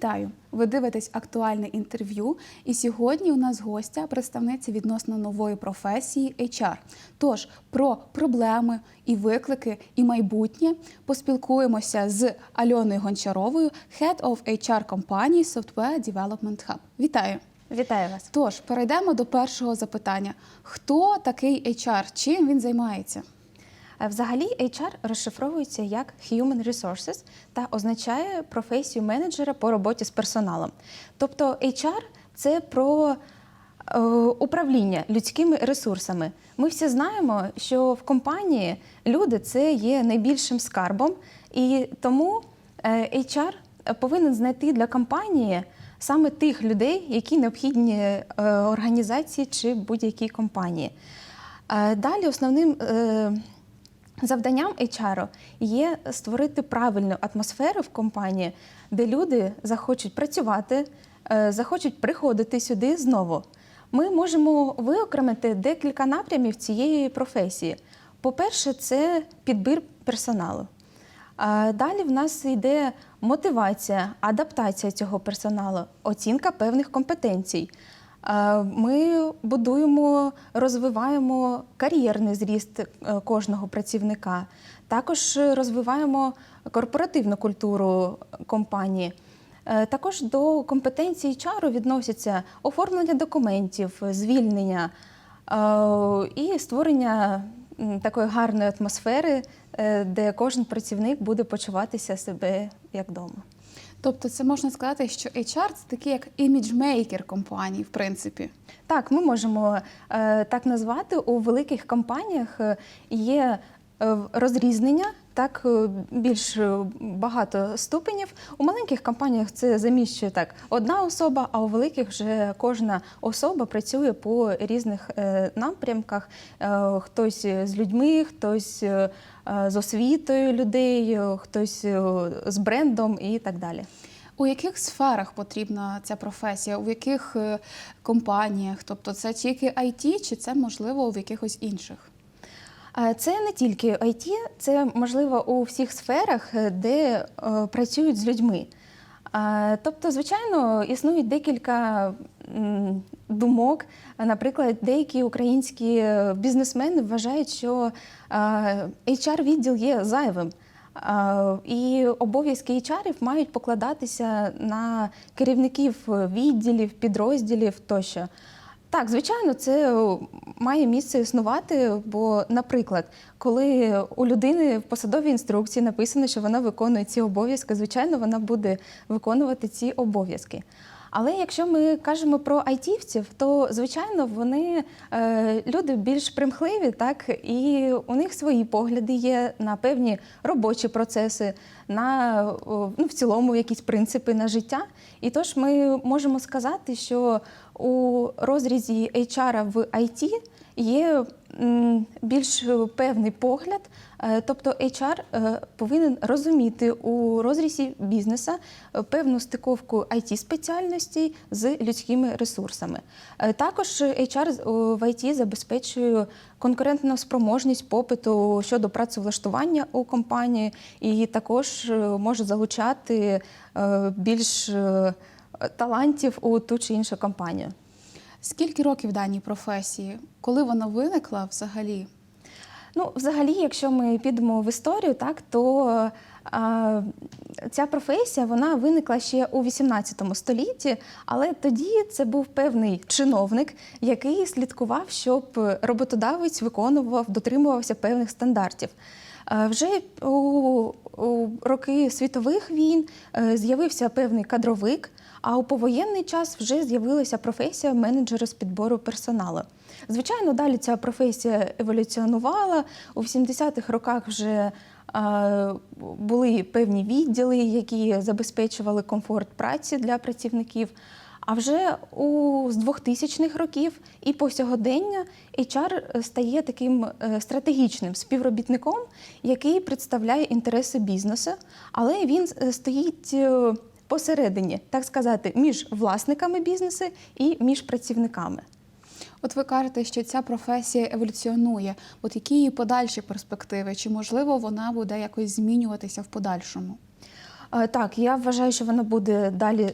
Вітаю! Ви дивитесь актуальне інтерв'ю. І сьогодні у нас гостя, представниця відносно нової професії HR. Тож про проблеми і виклики, і майбутнє поспілкуємося з Альоною Гончаровою, Head of HR компанії Software Development Hub. Вітаю! Вітаю вас. Тож перейдемо до першого запитання: хто такий HR? Чим він займається? Е, Взагалі, HR розшифровується як Human Resources та означає професію менеджера по роботі з персоналом. Тобто HR – це про е, управління людськими ресурсами. Ми всі знаємо, що в компанії люди це є найбільшим скарбом, і тому е, HR повинен знайти для компанії саме тих людей, які необхідні організації чи будь-якій компанії. Далі основним завданням HR є створити правильну атмосферу в компанії, де люди захочуть працювати, е, захочуть приходити сюди знову. Ми можемо виокремити декілька напрямів цієї професії. По-перше, це підбір персоналу. Далі в нас йде мотивація, адаптація цього персоналу, оцінка певних компетенцій. А, Ми будуємо, розвиваємо кар'єрний зріст е, кожного працівника. Також розвиваємо корпоративну культуру компанії. Е, Також до компетенції чару відносяться оформлення документів, звільнення е, і створення такої гарної атмосфери, е, де кожен працівник буде почуватися себе як вдома. Тобто, це можна сказати, що HR – це такий як іміджмейкер компанії, в принципі. Так, ми можемо е, так назвати. У великих компаніях е, є е, розрізнення, так е, більш е, багато ступенів. У маленьких компаніях це заміщує так одна особа, а у великих вже кожна особа працює по різних е, напрямках. Хтось з людьми, хтось з освітою людей, хтось з брендом і так далі. У яких сферах потрібна ця професія? У яких компаніях? Тобто це тільки IT, чи це можливо в якихось інших? Е, Це не тільки IT, це можливо у всіх сферах, е, де е, працюють з людьми. Тобто, звичайно, існують декілька думок. Наприклад, деякі українські бізнесмени вважають, що HR-відділ є зайвим. І обов'язки HR мають покладатися на керівників відділів, підрозділів тощо. Так, звичайно, це е, має місце існувати, бо, наприклад, коли у людини в посадовій інструкції написано, що вона виконує ці обов'язки, звичайно, вона буде виконувати ці обов'язки. Але якщо ми кажемо про айтівців, то звичайно вони е, люди більш примхливі, так і у них свої погляди є на певні робочі процеси, на ну, в цілому якісь принципи на життя. І тож ми можемо сказати, що у розрізі HR в IT є більш певний погляд, тобто HR е, повинен розуміти у розрізі бізнеса е, певну стиковку it спеціальностей з людськими ресурсами. Е, Також HR в IT забезпечує конкурентну спроможність попиту щодо працевлаштування у компанії, і також е, може залучати е, більш е, талантів у ту чи іншу компанію. Скільки років даній професії? Коли вона виникла взагалі? Ну, взагалі, якщо ми підемо в історію, так то а, ця професія вона виникла ще у 18 столітті, але тоді це був певний чиновник, який слідкував, щоб роботодавець виконував, дотримувався певних стандартів. Е, Вже у, у роки світових війн е, з'явився певний кадровик, а у повоєнний час вже з'явилася професія менеджера з підбору персоналу. Звичайно, далі ця професія еволюціонувала. У 80-х роках вже були певні відділи, які забезпечували комфорт праці для працівників. А вже у з 2000-х років і по сьогодення HR стає таким е, стратегічним співробітником, який представляє інтереси бізнесу, але він е, стоїть е, посередині, так сказати, між власниками бізнесу і між працівниками. От ви кажете, що ця професія еволюціонує. От які її подальші перспективи? Чи можливо вона буде якось змінюватися в подальшому? Е, Так, я вважаю, що воно буде далі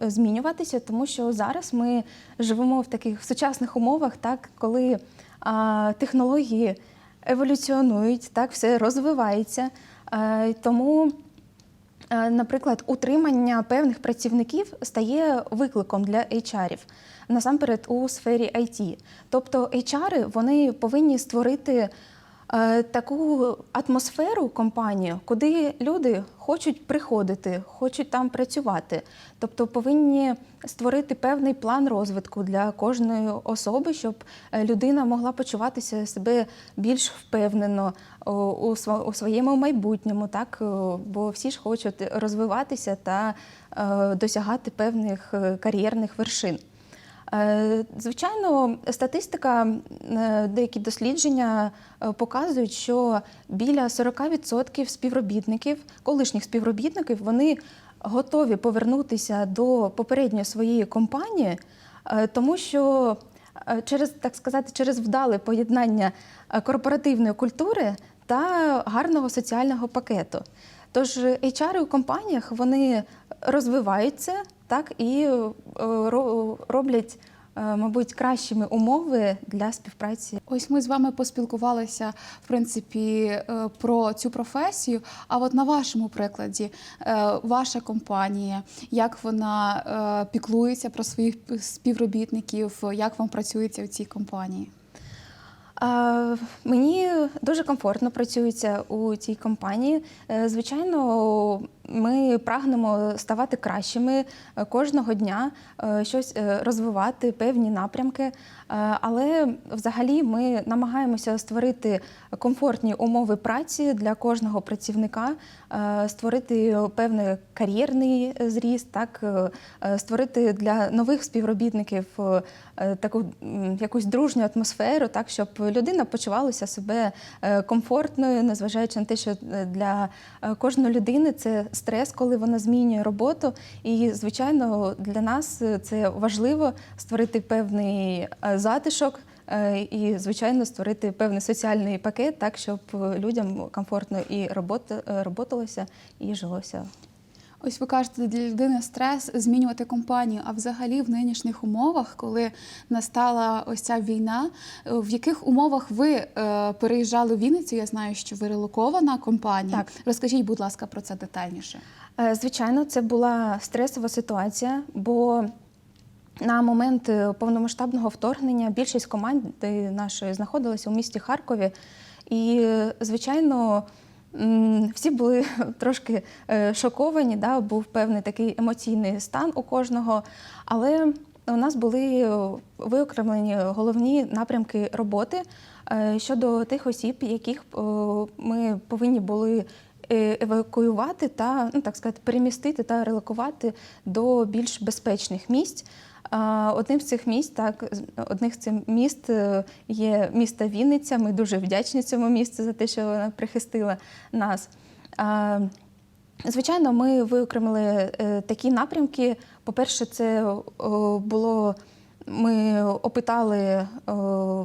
змінюватися, тому що зараз ми живемо в таких сучасних умовах, так, коли технології еволюціонують, так, все розвивається. Е, Тому, е, наприклад, утримання певних працівників стає викликом для HR-ів, насамперед у сфері IT. Тобто HR вони повинні створити е, таку атмосферу компанію, куди люди хочуть приходити, хочуть там працювати. Тобто повинні створити певний план розвитку для кожної особи, щоб е, людина могла почуватися себе більш впевнено у у своєму майбутньому, так бо всі ж хочуть розвиватися та е, досягати певних е, кар'єрних вершин. Е, Звичайно, статистика, е, деякі дослідження е, показують, що біля 40% співробітників, колишніх співробітників, вони готові повернутися до попередньої своєї компанії, тому що через так сказати, через вдале поєднання корпоративної культури та гарного соціального пакету. Тож HR у компаніях вони розвиваються так і е, роблять, е, мабуть, кращими умови для співпраці. Ось ми з вами поспілкувалися в принципі е, про цю професію. А от на вашому прикладі, ваша компанія, як вона піклується про своїх співробітників, як вам працюється у цій компанії? Мені дуже комфортно працюється у цій компанії. Звичайно, ми прагнемо ставати кращими е, кожного дня, е, щось е, розвивати, певні напрямки. Але взагалі ми намагаємося створити комфортні умови праці для кожного працівника, створити певний кар'єрний зріст, так створити для нових співробітників таку якусь дружню атмосферу, так щоб людина почувалася себе комфортною, незважаючи на те, що для кожної людини це стрес, коли вона змінює роботу. І звичайно, для нас е, це важливо створити певний е, затишок. е, І, звичайно, створити певний соціальний пакет, так щоб людям комфортно і робота, роботалося, і жилося. Ось ви кажете, для людини стрес змінювати компанію. А взагалі в нинішніх умовах, коли настала ось ця війна, в яких умовах ви е, переїжджали в Вінницю? Я знаю, що ви релокована компанія. Так. Розкажіть, будь ласка, про це детальніше. Е, Звичайно, це була стресова ситуація, бо на момент е, повномасштабного вторгнення більшість команди нашої знаходилася у місті Харкові. І, звичайно, всі були трошки е, шоковані, да, був певний такий емоційний стан у кожного. Але у нас були е, виокремлені головні напрямки роботи е, щодо тих осіб, яких ми повинні були евакуювати та, ну так сказати, перемістити та релокувати до більш безпечних місць. Одним з цих місць, так, одних з цих міст е, є місто Вінниця. Ми дуже вдячні цьому місту за те, що вона прихистила нас. Звичайно, ми виокремили е, такі напрямки. По-перше, це було. Ми опитали е,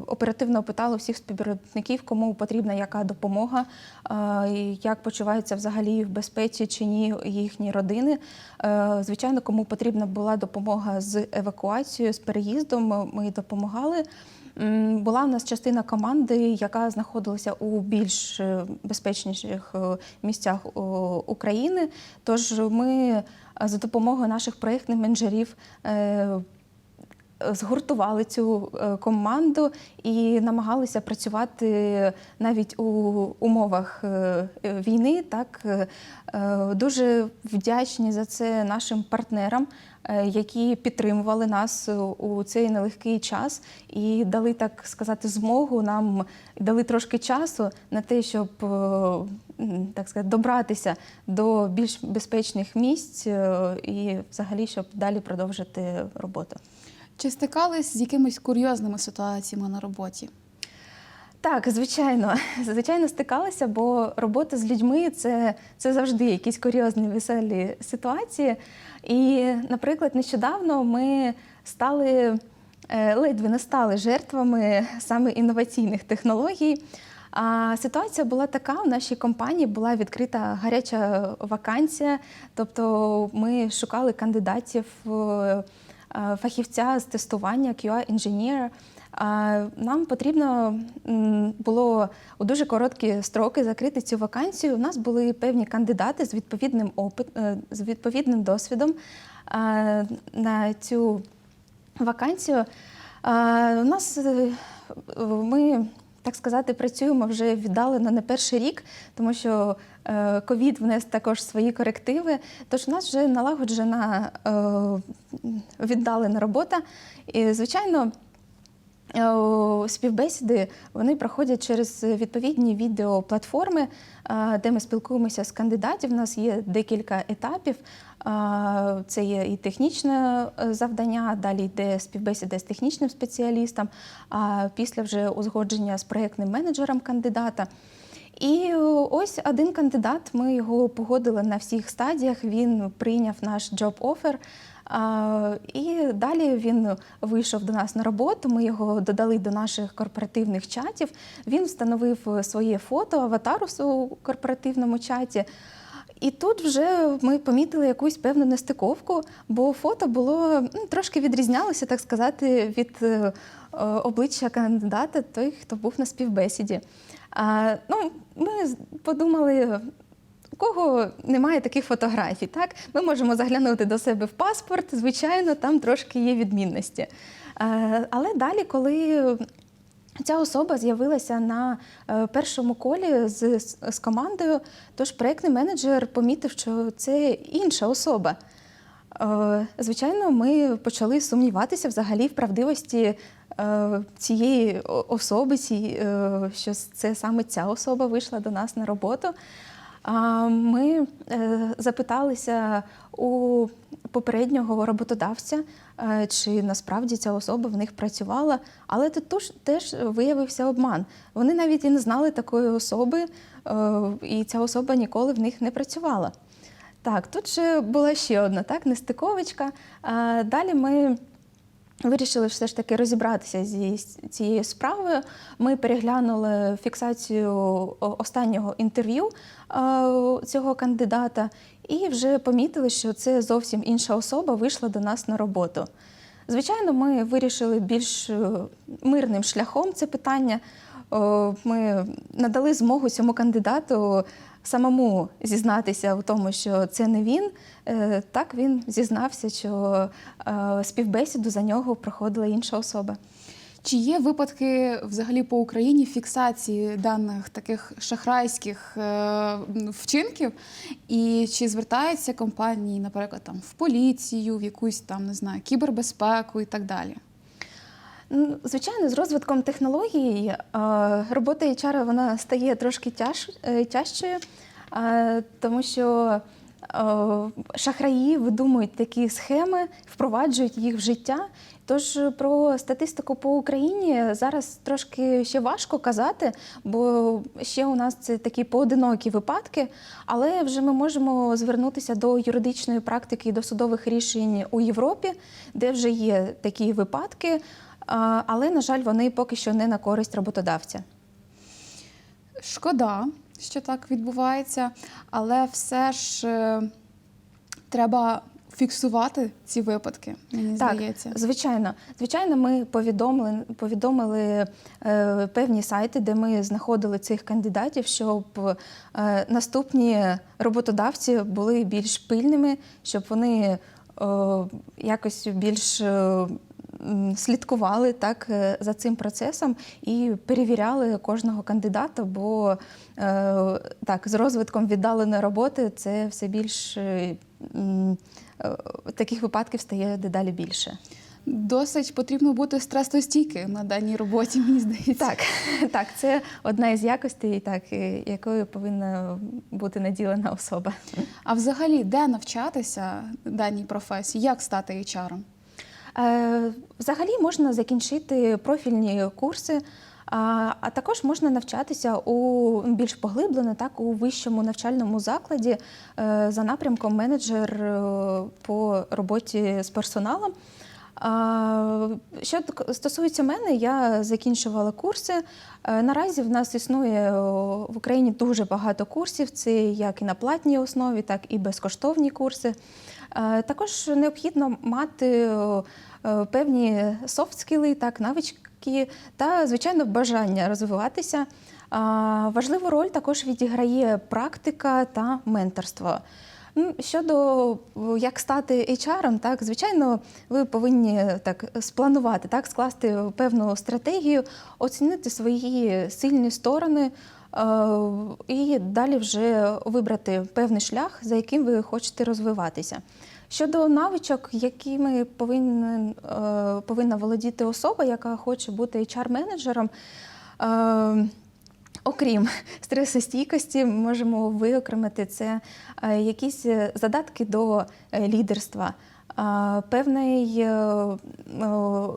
оперативно опитали всіх співробітників, кому потрібна яка допомога, е, як почуваються взагалі в безпеці чи ні їхні родини. Е, Звичайно, кому потрібна була допомога з евакуацією, з переїздом, ми допомагали. Була в нас частина команди, яка знаходилася у більш безпечніших місцях України. Тож ми за допомогою наших проєктних менеджерів згуртували цю е, команду і намагалися працювати навіть у умовах е, війни. Так Е, дуже вдячні за це нашим партнерам, які підтримували нас у цей нелегкий час і дали так сказати змогу нам дали трошки часу на те, щоб так сказати добратися до більш безпечних місць і взагалі щоб далі продовжити роботу. Чи стикались з якимись курйозними ситуаціями на роботі? Так, звичайно, звичайно, стикалися, бо робота з людьми це, це завжди якісь курйозні веселі ситуації. І, наприклад, нещодавно ми стали е, ледве не стали жертвами саме інноваційних технологій. А ситуація була така: в нашій компанії була відкрита гаряча вакансія, тобто ми шукали кандидатів е, фахівця з тестування QA інженера. Нам потрібно було у дуже короткі строки закрити цю вакансію. У нас були певні кандидати з відповідним опит, е, з відповідним досвідом на цю вакансію. У нас е, ми, так сказати, працюємо вже віддалено не перший рік, тому що е, ковід внес також свої корективи. Тож у нас вже налагоджена е, віддалена робота. І, звичайно, Співбесіди вони проходять через відповідні відеоплатформи, е, де ми спілкуємося з кандидатів. У нас є декілька етапів. Е, Це є і технічне е, завдання, далі йде співбесіда з технічним спеціалістом, а після вже узгодження з проєктним менеджером кандидата. І е, ось один кандидат, ми його погодили на всіх стадіях. Він прийняв наш job offer. І далі він вийшов до нас на роботу. Ми його додали до наших корпоративних чатів. Він встановив своє фото, аватар у корпоративному чаті. І тут вже ми помітили якусь певну нестиковку, бо фото було ну, трошки відрізнялося, так сказати, від е, обличчя кандидата, той, хто був на співбесіді. А, ну, ми подумали, кого немає таких фотографій, так? Ми можемо заглянути до себе в паспорт, звичайно, там трошки є відмінності. Е, Але далі, коли ця особа з'явилася на е, першому колі з, з- командою, тож проєктний менеджер помітив, що це інша особа. Е, Звичайно, ми почали сумніватися взагалі в правдивості цієї особи, що це саме ця особа вийшла до нас на роботу. Ми е, запиталися у попереднього роботодавця, е, чи насправді ця особа в них працювала, але тут теж виявився обман. Вони навіть і не знали такої особи, е, і ця особа ніколи в них не працювала. Так, тут же була ще одна так, нестиковочка. Далі ми вирішили все ж таки розібратися зі цією справою. Ми переглянули фіксацію останнього інтерв'ю цього кандидата і вже помітили, що це зовсім інша особа вийшла до нас на роботу. Звичайно, ми вирішили більш е, мирним шляхом це питання. Ми надали змогу цьому кандидату самому зізнатися в тому, що це не він. Е, Так він зізнався, що е, співбесіду за нього проходила інша особа. Чи є випадки взагалі по Україні фіксації даних таких шахрайських е, вчинків? І чи звертаються компанії, наприклад, там в поліцію, в якусь там не знаю, кібербезпеку і так далі? Ну, Звичайно, з розвитком технологій е, робота HR вона стає трошки тяж, е, тяжчою, е, тому що шахраї видумують такі схеми, впроваджують їх в життя. Тож про статистику по Україні зараз трошки ще важко казати, бо ще у нас це такі поодинокі випадки, але вже ми можемо звернутися до юридичної практики і до судових рішень у Європі, де вже є такі випадки. Але, на жаль, вони поки що не на користь роботодавця. Шкода, що так відбувається, але все ж е, треба фіксувати ці випадки, мені Так, здається. звичайно. Звичайно, ми повідомили, повідомили е, певні сайти, де ми знаходили цих кандидатів, щоб е, наступні роботодавці були більш пильними, щоб вони е, якось більш. е, Слідкували так е, за цим процесом і перевіряли кожного кандидата, бо е, так, з розвитком віддаленої роботи це все більш е, таких випадків стає дедалі більше. Досить потрібно бути стресостійким на даній роботі, мені здається. Так, так, це одна із якостей, так, якою повинна бути наділена особа. А взагалі, де навчатися даній професії? Як стати HR? Е, Взагалі можна закінчити профільні курси, а також можна навчатися у більш поглиблено, так у вищому навчальному закладі е, за напрямком менеджер е, по роботі з персоналом. Що стосується мене, я закінчувала курси. Наразі в нас існує в Україні дуже багато курсів. Це як і на платній основі, так і безкоштовні курси. Е, Також необхідно мати е, певні софт-скіли, так, навички та, звичайно, бажання розвиватися. Важливу роль також відіграє практика та менторство. Щодо як стати HR, так звичайно, ви повинні так спланувати, так скласти певну стратегію, оцінити свої сильні сторони е, і далі вже вибрати певний шлях, за яким ви хочете розвиватися. Щодо навичок, якими повинен, е, повинна володіти особа, яка хоче бути HR-менеджером. е, Окрім стресостійкості, можемо виокремити це е, якісь е, задатки до е, лідерства, певний е, е,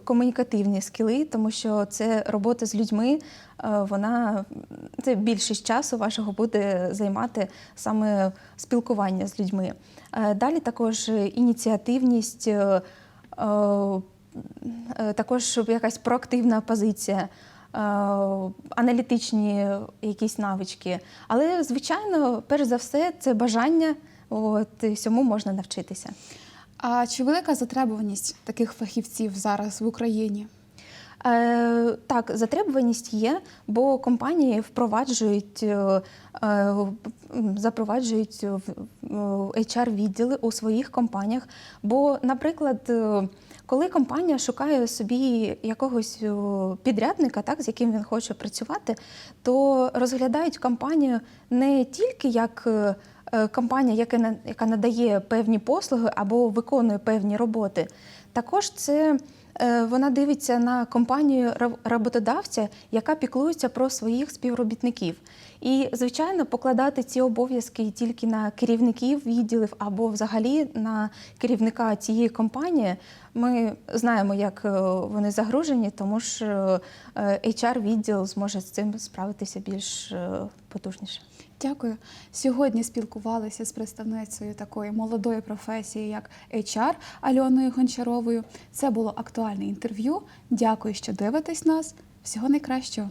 комунікативні скіли, тому що це робота з людьми, е, вона це більшість часу вашого буде займати саме спілкування з людьми. Далі також ініціативність. Також якась проактивна позиція, аналітичні якісь навички. Але, звичайно, перш за все, це бажання, от, всьому можна навчитися. А чи велика затребуваність таких фахівців зараз в Україні? Е, так, затребуваність є, бо компанії впроваджують, е, е, запроваджують HR-відділи у своїх компаніях. Бо, наприклад, е, коли компанія шукає собі якогось е, підрядника, так, з яким він хоче працювати, то розглядають компанію не тільки як компанія, яка надає певні послуги або виконує певні роботи. Також це е, вона дивиться на компанію роботодавця, яка піклується про своїх співробітників. І, звичайно, покладати ці обов'язки тільки на керівників відділів або взагалі на керівника цієї компанії. Ми знаємо, як е, вони загружені, тому що е, HR-відділ зможе з цим справитися більш е, потужніше. Дякую. Сьогодні спілкувалися з представницею такої молодої професії, як HR Альоною Гончаровою. Це було актуальне інтерв'ю. Дякую, що дивитесь нас. Всього найкращого.